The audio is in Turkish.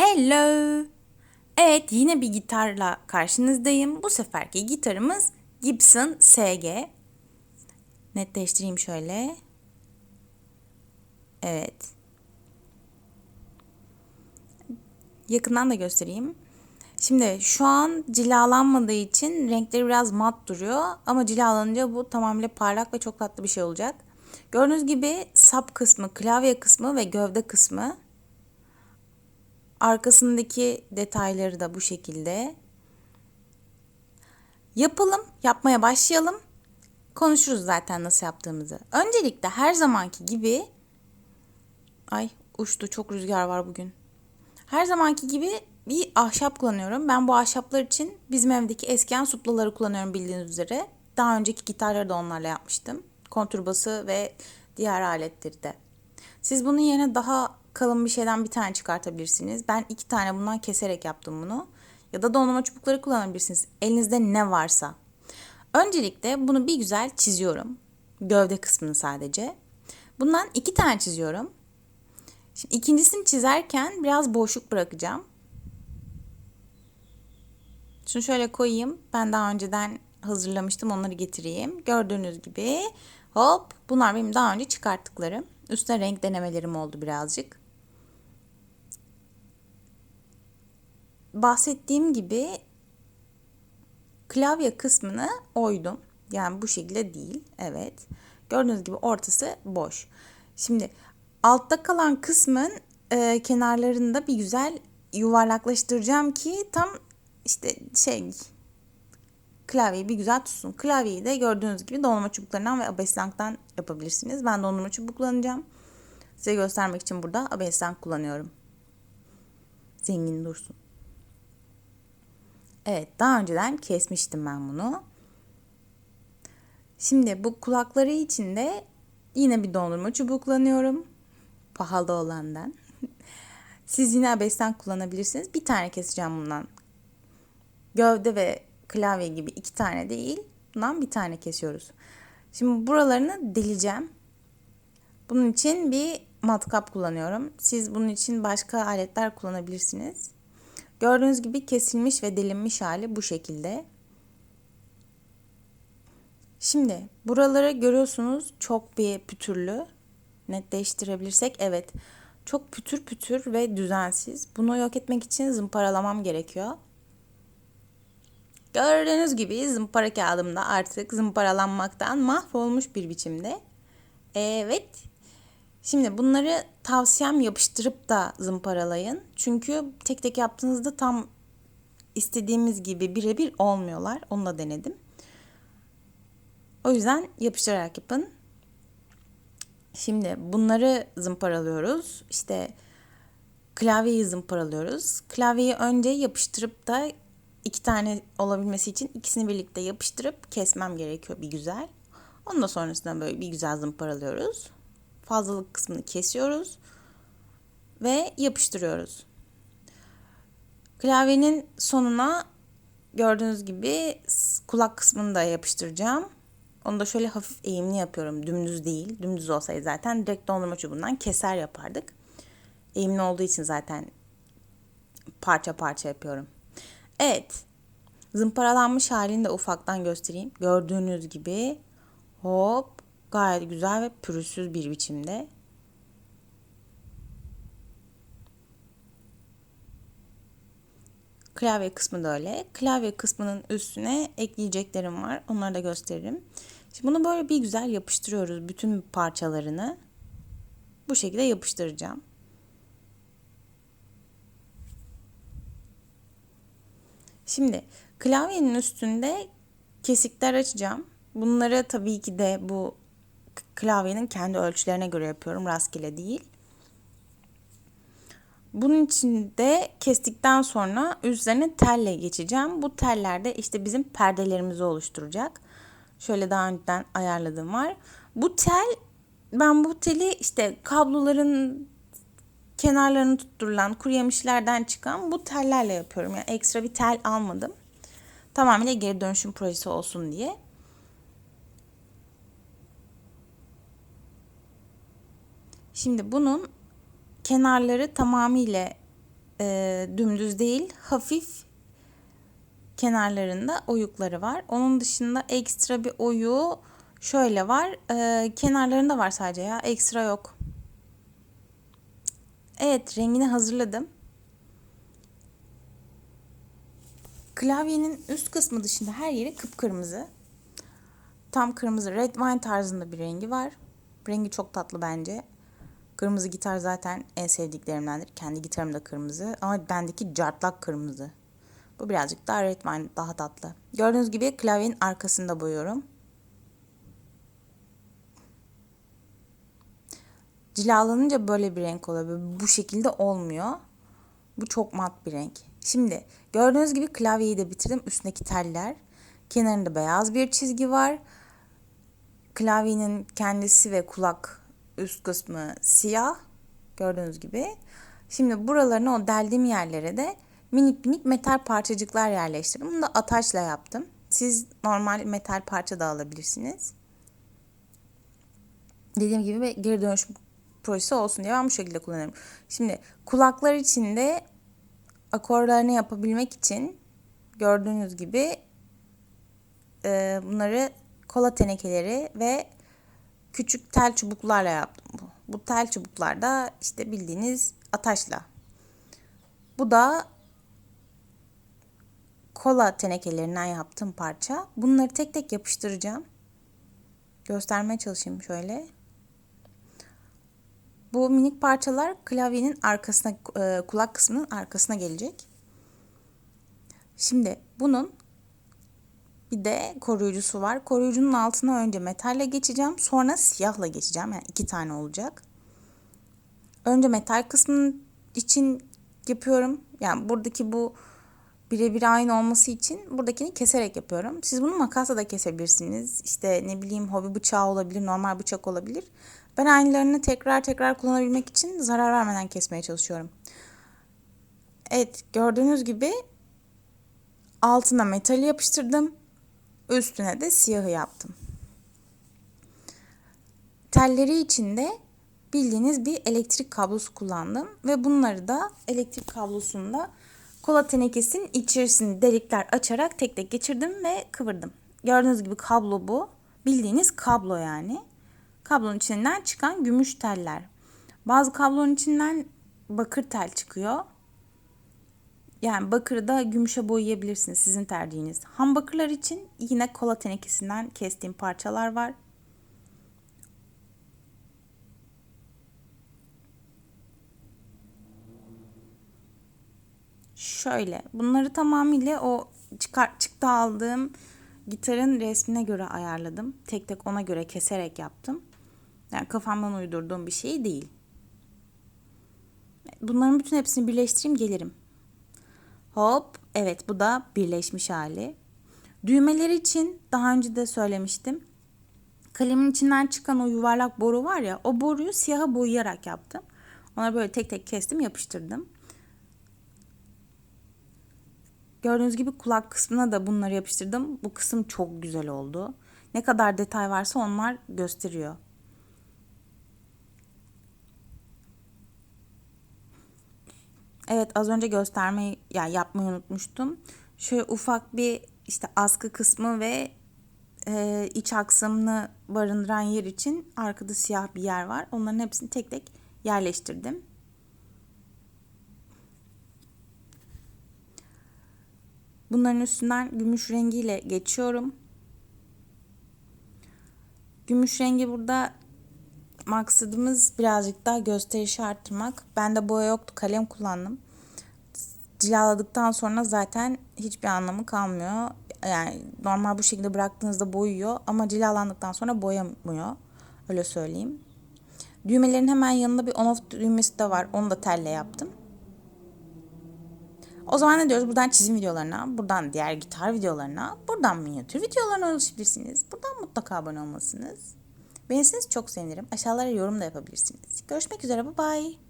Hello. Evet yine bir gitarla karşınızdayım. Bu seferki gitarımız Gibson SG. Netleştireyim şöyle. Evet. Yakından da göstereyim. Şimdi şu an cilalanmadığı için renkleri biraz mat duruyor. Ama cilalanınca bu tamamıyla parlak ve çok tatlı bir şey olacak. Gördüğünüz gibi sap kısmı, klavye kısmı ve gövde kısmı Arkasındaki detayları da bu şekilde. Yapalım, yapmaya başlayalım. Konuşuruz zaten nasıl yaptığımızı. Öncelikle her zamanki gibi ay uçtu çok rüzgar var bugün. Her zamanki gibi bir ahşap kullanıyorum. Ben bu ahşaplar için bizim evdeki eskiyen suplaları kullanıyorum bildiğiniz üzere. Daha önceki gitarları da onlarla yapmıştım. Kontrbası ve diğer aletleri de. Siz bunun yerine daha kalın bir şeyden bir tane çıkartabilirsiniz. Ben iki tane bundan keserek yaptım bunu. Ya da dondurma çubukları kullanabilirsiniz. Elinizde ne varsa. Öncelikle bunu bir güzel çiziyorum. Gövde kısmını sadece. Bundan iki tane çiziyorum. Şimdi ikincisini çizerken biraz boşluk bırakacağım. Şunu şöyle koyayım. Ben daha önceden hazırlamıştım. Onları getireyim. Gördüğünüz gibi hop bunlar benim daha önce çıkarttıklarım. Üstüne renk denemelerim oldu birazcık. Bahsettiğim gibi klavye kısmını oydum. Yani bu şekilde değil. Evet. Gördüğünüz gibi ortası boş. Şimdi altta kalan kısmın e, kenarlarında bir güzel yuvarlaklaştıracağım ki tam işte şey klavyeyi bir güzel tutsun. Klavyeyi de gördüğünüz gibi dondurma çubuklarından ve abeslanktan yapabilirsiniz. Ben dondurma çubuk kullanacağım. Size göstermek için burada abeslank kullanıyorum. Zengin dursun. Evet daha önceden kesmiştim ben bunu. Şimdi bu kulakları için de yine bir dondurma çubuğu kullanıyorum. Pahalı olandan. Siz yine abestan kullanabilirsiniz. Bir tane keseceğim bundan. Gövde ve klavye gibi iki tane değil. Bundan bir tane kesiyoruz. Şimdi buralarını deleceğim. Bunun için bir matkap kullanıyorum. Siz bunun için başka aletler kullanabilirsiniz. Gördüğünüz gibi kesilmiş ve delinmiş hali bu şekilde. Şimdi buraları görüyorsunuz çok bir pütürlü. Netleştirebilirsek evet. Çok pütür pütür ve düzensiz. Bunu yok etmek için zımparalamam gerekiyor. Gördüğünüz gibi zımpara kağıdımda artık zımparalanmaktan mahvolmuş bir biçimde. Evet. Şimdi bunları tavsiyem yapıştırıp da zımparalayın. Çünkü tek tek yaptığınızda tam istediğimiz gibi birebir olmuyorlar. Onu da denedim. O yüzden yapıştırarak yapın. Şimdi bunları zımparalıyoruz. İşte klavyeyi zımparalıyoruz. Klavyeyi önce yapıştırıp da iki tane olabilmesi için ikisini birlikte yapıştırıp kesmem gerekiyor bir güzel. Ondan sonrasında böyle bir güzel zımparalıyoruz. Fazlalık kısmını kesiyoruz ve yapıştırıyoruz. Klavyenin sonuna gördüğünüz gibi kulak kısmını da yapıştıracağım. Onu da şöyle hafif eğimli yapıyorum. Dümdüz değil. Dümdüz olsaydı zaten direkt dondurma çubuğundan keser yapardık. Eğimli olduğu için zaten parça parça yapıyorum. Evet. Zımparalanmış halini de ufaktan göstereyim. Gördüğünüz gibi hop gayet güzel ve pürüzsüz bir biçimde. Klavye kısmı da öyle. Klavye kısmının üstüne ekleyeceklerim var. Onları da gösteririm. Şimdi bunu böyle bir güzel yapıştırıyoruz. Bütün parçalarını. Bu şekilde yapıştıracağım. Şimdi klavyenin üstünde kesikler açacağım. Bunları tabii ki de bu klavyenin kendi ölçülerine göre yapıyorum. Rastgele değil. Bunun için de kestikten sonra üzerine telle geçeceğim. Bu teller de işte bizim perdelerimizi oluşturacak. Şöyle daha önceden ayarladığım var. Bu tel ben bu teli işte kabloların kenarlarını tutturulan kuru çıkan bu tellerle yapıyorum. Yani ekstra bir tel almadım. Tamamıyla geri dönüşüm projesi olsun diye. Şimdi bunun kenarları tamamıyla e, dümdüz değil hafif kenarlarında oyukları var. Onun dışında ekstra bir oyuğu şöyle var. E, kenarlarında var sadece ya. Ekstra yok. Evet rengini hazırladım. Klavyenin üst kısmı dışında her yeri kıpkırmızı. Tam kırmızı red wine tarzında bir rengi var. Rengi çok tatlı bence. Kırmızı gitar zaten en sevdiklerimdendir. Kendi gitarım da kırmızı ama bendeki cartlak kırmızı. Bu birazcık daha red wine daha tatlı. Gördüğünüz gibi klavyenin arkasında boyuyorum. Cilalanınca böyle bir renk oluyor. Bu şekilde olmuyor. Bu çok mat bir renk. Şimdi gördüğünüz gibi klavyeyi de bitirdim. Üstündeki teller. Kenarında beyaz bir çizgi var. Klavyenin kendisi ve kulak üst kısmı siyah. Gördüğünüz gibi. Şimdi buralarına o deldiğim yerlere de minik minik metal parçacıklar yerleştirdim. Bunu da ataçla yaptım. Siz normal metal parça da alabilirsiniz. Dediğim gibi geri dönüşüm projesi olsun diye ben bu şekilde kullanıyorum. Şimdi kulaklar için de akorlarını yapabilmek için gördüğünüz gibi e, bunları kola tenekeleri ve küçük tel çubuklarla yaptım. Bu, bu tel çubuklar da işte bildiğiniz ataşla. Bu da kola tenekelerinden yaptığım parça. Bunları tek tek yapıştıracağım. Göstermeye çalışayım şöyle. Bu minik parçalar klavyenin arkasına, e, kulak kısmının arkasına gelecek. Şimdi bunun bir de koruyucusu var. Koruyucunun altına önce metalle geçeceğim. Sonra siyahla geçeceğim. Yani iki tane olacak. Önce metal kısmının için yapıyorum. Yani buradaki bu birebir aynı olması için buradakini keserek yapıyorum. Siz bunu makasla da kesebilirsiniz. İşte ne bileyim hobi bıçağı olabilir, normal bıçak olabilir. Ben aynılarını tekrar tekrar kullanabilmek için zarar vermeden kesmeye çalışıyorum. Evet gördüğünüz gibi altına metali yapıştırdım. Üstüne de siyahı yaptım. Telleri için de bildiğiniz bir elektrik kablosu kullandım. Ve bunları da elektrik kablosunda kola tenekesinin içerisini delikler açarak tek tek geçirdim ve kıvırdım. Gördüğünüz gibi kablo bu. Bildiğiniz kablo yani. Kablonun içinden çıkan gümüş teller. Bazı kablonun içinden bakır tel çıkıyor. Yani bakırı da gümüşe boyayabilirsiniz sizin tercihiniz. Ham bakırlar için yine kola tenekesinden kestiğim parçalar var. Şöyle bunları tamamıyla o çıkar, çıktı aldığım gitarın resmine göre ayarladım. Tek tek ona göre keserek yaptım. Yani kafamdan uydurduğum bir şey değil. Bunların bütün hepsini birleştireyim gelirim. Hop evet bu da birleşmiş hali. Düğmeler için daha önce de söylemiştim. Kalemin içinden çıkan o yuvarlak boru var ya o boruyu siyaha boyayarak yaptım. Onları böyle tek tek kestim yapıştırdım. Gördüğünüz gibi kulak kısmına da bunları yapıştırdım. Bu kısım çok güzel oldu. Ne kadar detay varsa onlar gösteriyor. Evet az önce göstermeyi yani yapmayı unutmuştum. Şöyle ufak bir işte askı kısmı ve e, iç aksamını barındıran yer için arkada siyah bir yer var. Onların hepsini tek tek yerleştirdim. Bunların üstünden gümüş rengiyle geçiyorum. Gümüş rengi burada maksadımız birazcık daha gösterişi arttırmak. Ben de boya yoktu kalem kullandım. Cilaladıktan sonra zaten hiçbir anlamı kalmıyor. Yani normal bu şekilde bıraktığınızda boyuyor ama cilalandıktan sonra boyamıyor. Öyle söyleyeyim. Düğmelerin hemen yanında bir on off düğmesi de var. Onu da telle yaptım. O zaman ne diyoruz? Buradan çizim videolarına, buradan diğer gitar videolarına, buradan minyatür videolarına ulaşabilirsiniz. Buradan mutlaka abone olmalısınız. Beğenirseniz çok sevinirim. Aşağılara yorum da yapabilirsiniz. Görüşmek üzere. Bye bye.